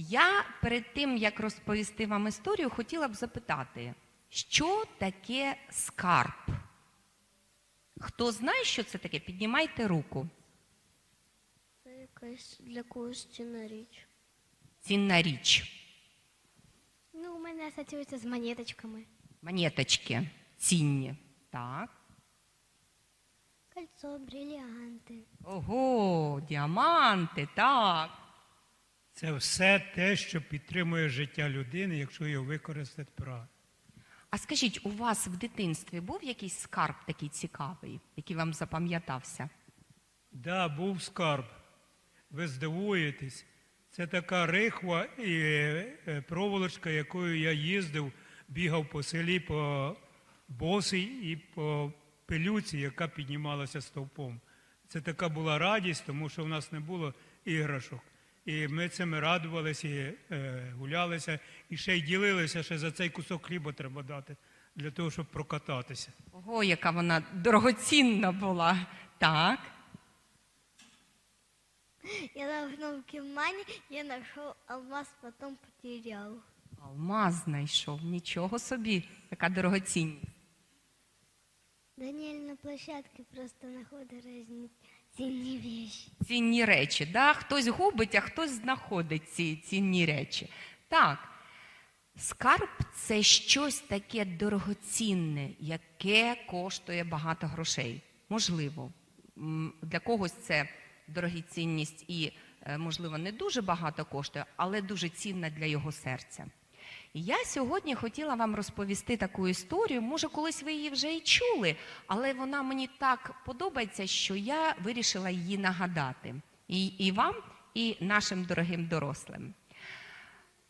Я перед тим, як розповісти вам історію, хотіла б запитати, що таке скарб? Хто знає, що це таке? Піднімайте руку. Це якась для когось цінна річ. Цінна річ. Ну, у мене асоціюється з монеточками. Монеточки цінні. Так. Кольцо, бриллианти. Ого, діаманти, так. Це все те, що підтримує життя людини, якщо його використати правильно. А скажіть, у вас в дитинстві був якийсь скарб такий цікавий, який вам запам'ятався? Да, був скарб. Ви здивуєтесь. Це така рихва і е, проволочка, якою я їздив, бігав по селі по босий і по пилюці, яка піднімалася стовпом. Це така була радість, тому що в нас не було іграшок. І ми цим радувалися, і, е, гулялися, і ще й ділилися, ще за цей кусок хліба треба дати для того, щоб прокататися. Ого, яка вона дорогоцінна була. Так. Я давно в кімані, я знайшов алмаз, потім потеряв. Алмаз знайшов. Нічого собі, яка дорогоцінність. Даніель на площадці просто знаходить різні цінні речі. Цінні речі. Да? Хтось губить, а хтось знаходить ці цінні речі. Так. Скарб це щось таке дорогоцінне, яке коштує багато грошей. Можливо, для когось це дорогоцінність і, е, можливо, не дуже багато коштує, але дуже цінна для його серця. І Я сьогодні хотіла вам розповісти таку історію. Може, колись ви її вже і чули, але вона мені так подобається, що я вирішила її нагадати і, і вам, і нашим дорогим дорослим.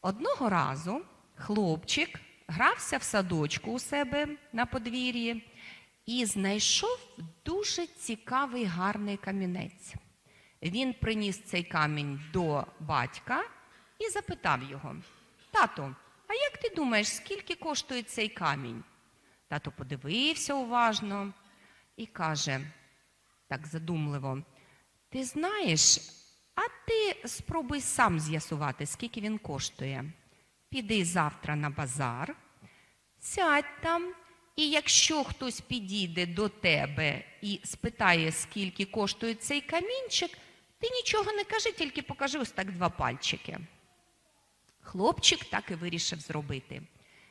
Одного разу хлопчик грався в садочку у себе на подвір'ї і знайшов дуже цікавий гарний камінець. Він приніс цей камінь до батька і запитав його: Тато, а як ти думаєш, скільки коштує цей камінь? Тато подивився уважно і каже, так задумливо: Ти знаєш, а ти спробуй сам з'ясувати, скільки він коштує. Піди завтра на базар, сядь там, і якщо хтось підійде до тебе і спитає, скільки коштує цей камінчик, ти нічого не кажи, тільки покажи ось так два пальчики. Хлопчик так і вирішив зробити.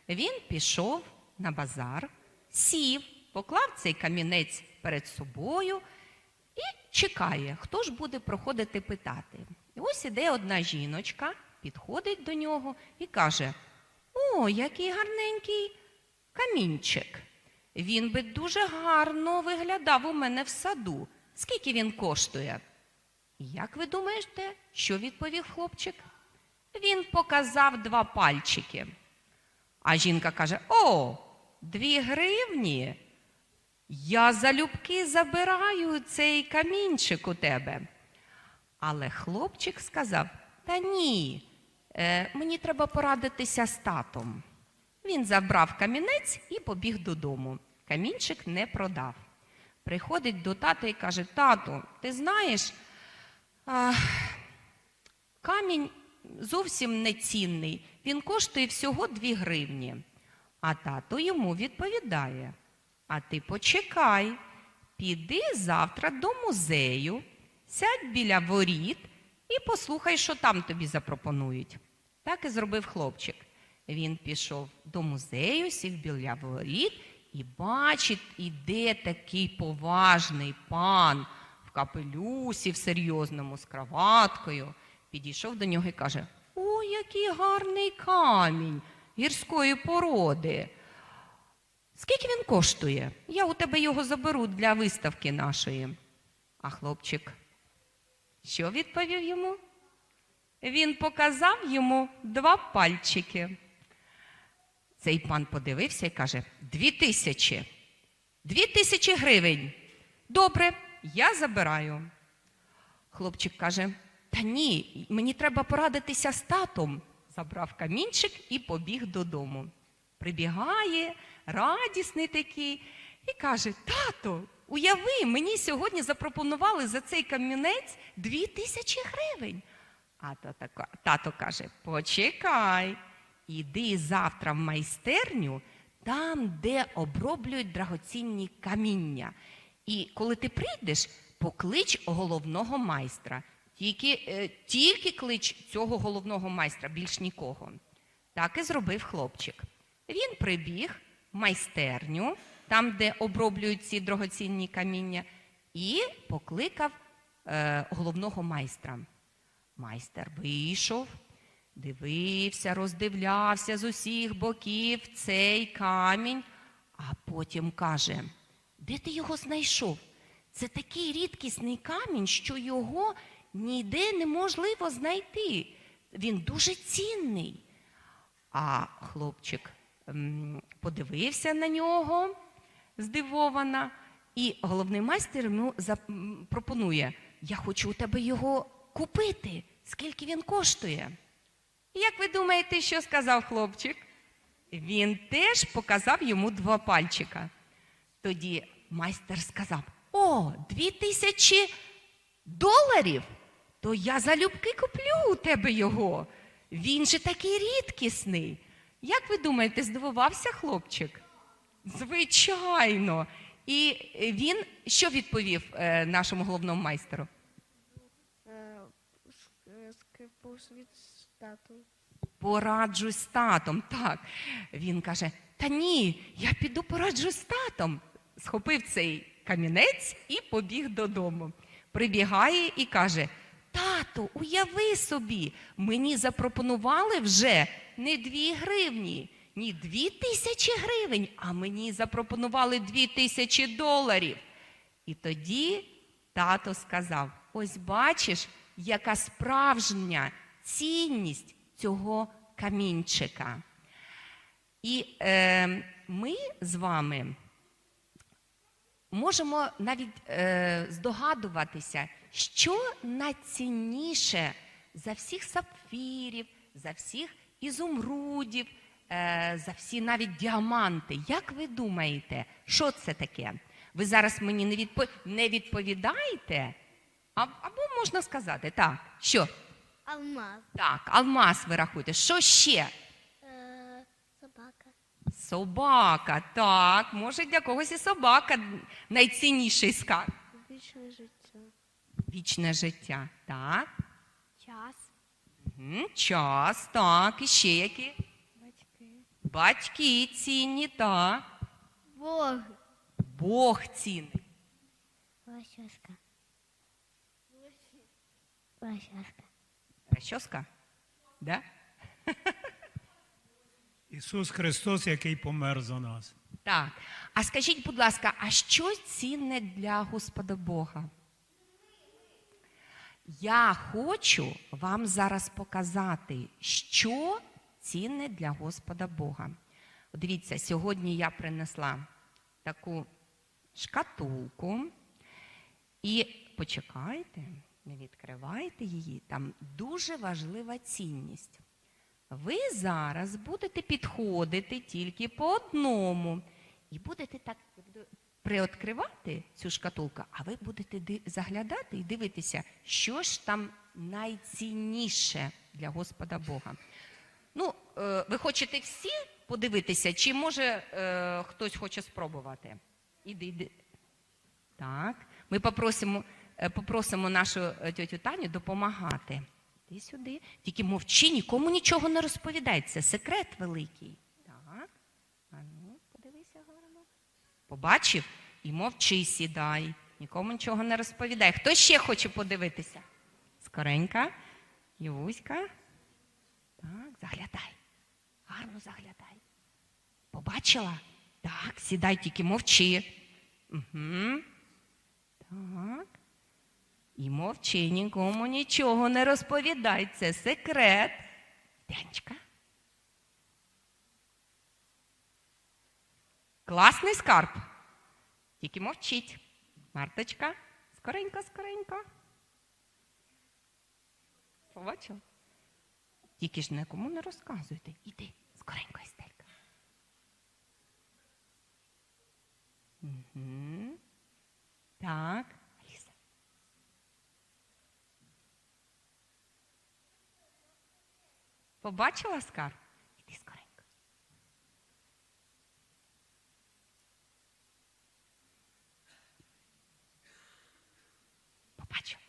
Він пішов на базар, сів, поклав цей камінець перед собою і чекає, хто ж буде проходити питати. І ось іде одна жіночка, підходить до нього і каже: О, який гарненький камінчик. Він би дуже гарно виглядав у мене в саду. Скільки він коштує? Як ви думаєте, що відповів хлопчик? Він показав два пальчики. А жінка каже: О, дві гривні. Я залюбки забираю цей камінчик у тебе. Але хлопчик сказав: Та ні, е, мені треба порадитися з татом. Він забрав камінець і побіг додому. Камінчик не продав. Приходить до тата і каже: Тату, ти знаєш, а, камінь зовсім не цінний, він коштує всього 2 гривні. А тато йому відповідає: А ти почекай, піди завтра до музею, сядь біля воріт і послухай, що там тобі запропонують. Так і зробив хлопчик. Він пішов до музею, сів біля воріт і бачить, іде такий поважний пан в капелюсі, в серйозному з краваткою. Підійшов до нього і каже: О, який гарний камінь гірської породи. Скільки він коштує? Я у тебе його заберу для виставки нашої. А хлопчик, що відповів йому? Він показав йому два пальчики. Цей пан подивився і каже: дві тисячі. Дві тисячі гривень. Добре, я забираю. Хлопчик каже: Та ні, мені треба порадитися з татом. Забрав камінчик і побіг додому. Прибігає, радісний такий, і каже: Тато, уяви, мені сьогодні запропонували за цей камінець дві тисячі гривень. А то тако- тато каже: почекай, іди завтра в майстерню, там, де оброблюють драгоцінні каміння. І коли ти прийдеш, поклич головного майстра. Тільки, е, тільки клич цього головного майстра, більш нікого. Так і зробив хлопчик. Він прибіг в майстерню, там, де оброблюють ці дорогоцінні каміння, і покликав е, головного майстра. Майстер вийшов, дивився, роздивлявся з усіх боків цей камінь, а потім каже: Де ти його знайшов? Це такий рідкісний камінь, що його ніде неможливо знайти. Він дуже цінний. А хлопчик подивився на нього здивовано, і головний майстер йому пропонує: Я хочу у тебе його купити. Скільки він коштує? Як ви думаєте, що сказав хлопчик? Він теж показав йому два пальчика. Тоді майстер сказав: О, дві тисячі доларів, то я залюбки куплю у тебе його. Він же такий рідкісний. Як ви думаєте, здивувався хлопчик? Звичайно. І він що відповів е, нашому головному майстеру? Скрипу світ стату. Пораджусь з татом. Так. Він каже: Та ні, я піду пораджусь з татом. Схопив цей камінець і побіг додому. Прибігає і каже: Тату, уяви собі, мені запропонували вже не дві гривні, ні дві тисячі гривень, а мені запропонували дві тисячі доларів. І тоді тато сказав: ось бачиш, яка справжня цінність цього камінчика. І е, ми з вами можемо навіть е, здогадуватися, що найцінніше за всіх сапфірів, за всіх ізумрудів, е, за всі навіть діаманти. Як ви думаєте, що це таке? Ви зараз мені не, відпо... не відповідаєте? А, або можна сказати, так, що? Алмаз. Так, алмаз ви рахуєте. Що ще? Е, собака. Собака, так, може для когось і собака найцінніший скарб. Вічне життя. Вічне життя, так. Час. Час, так, і ще які? Батьки. Батьки цінні, так. Бог. Бог цінний. Лосьоска. Лосьоска. Расчоска? Да? Ісус Христос, який помер за нас. Так. А скажіть, будь ласка, а що цінне для Господа Бога? Я хочу вам зараз показати, що цінне для Господа Бога. Дивіться, сьогодні я принесла таку шкатулку. І почекайте, не відкривайте її, там дуже важлива цінність. Ви зараз будете підходити тільки по одному. І будете так приоткривати цю шкатулку, а ви будете заглядати і дивитися, що ж там найцінніше для Господа Бога. Ну, е, ви хочете всі подивитися, чи може е, хтось хоче спробувати? Іди, іди. Так, ми попросимо, е, попросимо нашу тьотю Таню допомагати. Ти сюди. Тільки мовчи, нікому нічого не розповідай. Це секрет великий. Так. А ну, подивися гарно. Побачив і мовчи, сідай. Нікому нічого не розповідай. Хто ще хоче подивитися? Скоренька, Євуська. Так, заглядай. Гарно заглядай. Побачила? Так, сідай, тільки мовчи. Угу. Так. І мовчи, нікому нічого не розповідай. Це секрет. Дянечка. Класний скарб. Тільки мовчіть. Марточка, скоренько, скоренько. Побачила? Тільки ж нікому не розказуйте. Іди, скоренько, Естелька. Угу. Так, Аліса. Побачила скарб? Іди скоренько. Побачила.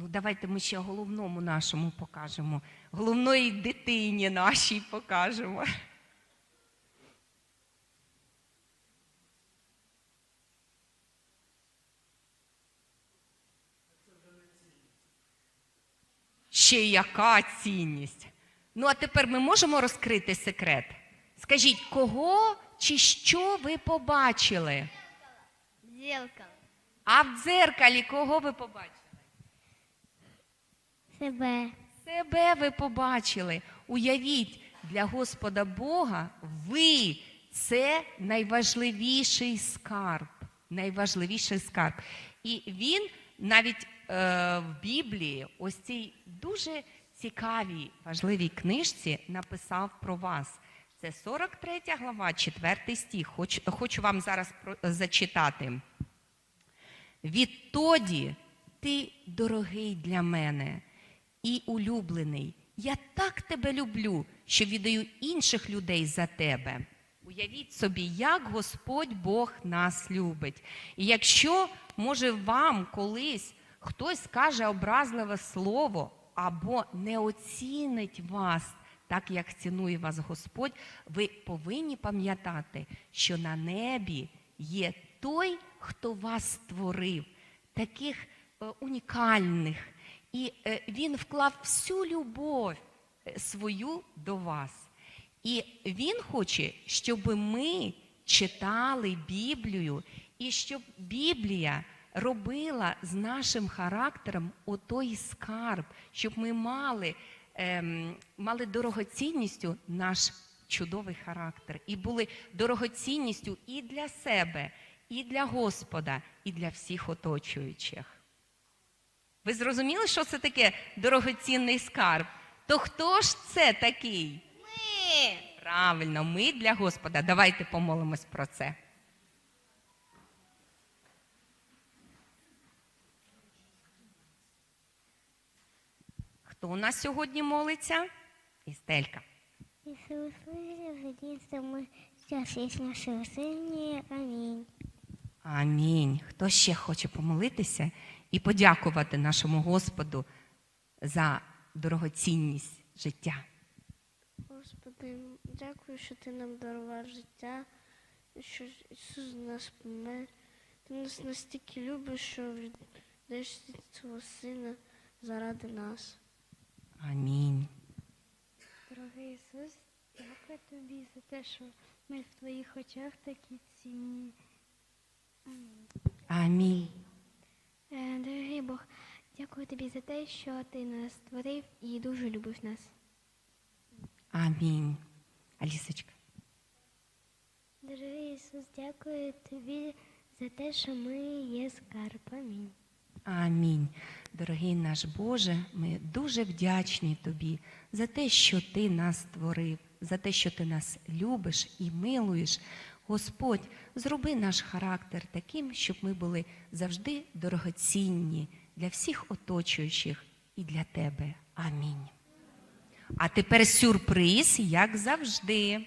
Ну, давайте ми ще головному нашому покажемо. Головної дитині нашій покажемо. Ще яка цінність. Ну, а тепер ми можемо розкрити секрет. Скажіть, кого чи що ви побачили? Зеркало. А в дзеркалі кого ви побачили? Себе. Себе ви побачили. Уявіть, для Господа Бога ви це найважливіший скарб. Найважливіший скарб. І він навіть е, в Біблії, ось цій дуже цікавій, важливій книжці, написав про вас. Це 43 глава, 4 стих. Хоч, хочу вам зараз про- зачитати. Відтоді ти дорогий для мене і улюблений. Я так тебе люблю, що віддаю інших людей за тебе. Уявіть собі, як Господь Бог нас любить. І якщо, може, вам колись хтось скаже образливе слово або не оцінить вас так, як цінує вас Господь, ви повинні пам'ятати, що на небі є той, хто вас створив, таких е, унікальних. І е, він вклав всю любов е, свою до вас. І він хоче, щоб ми читали Біблію, і щоб Біблія робила з нашим характером отой скарб, щоб ми мали, ем, мали дорогоцінністю наш чудовий характер і були дорогоцінністю і для себе, і для Господа, і для всіх оточуючих. Ви зрозуміли, що це таке дорогоцінний скарб? То хто ж це такий? Ми. Правильно, ми для Господа. Давайте помолимось про це. Хто у нас сьогодні молиться? Істелька. Если вы слышали, единство мы сейчас есть наше Сыне. Аминь. Амінь. Хто ще хоче помолитися І подякувати нашому Господу за дорогоцінність життя? Господи, дякую, що ти нам дарував життя, що Ісус нас помер. Ти нас настільки любиш, що віддаєш свого сина заради нас. Амінь. Дорогий Ісус, дякую тобі за те, що ми в твоїх очах такі цінні. Амінь. Е, Дорогий Бог, дякую тобі за те, що ти нас створив і дуже любив нас. Амінь. Алісочка. Дорогий Ісус, дякую тобі за те, що ми є скарб. Амінь. Амінь. Дорогий наш Боже, ми дуже вдячні Тобі за те, що Ти нас створив, за те, що Ти нас любиш і милуєш. Господь, зроби наш характер таким, щоб ми були завжди дорогоцінні для всіх оточуючих і для Тебе. Амінь. А тепер сюрприз, як завжди.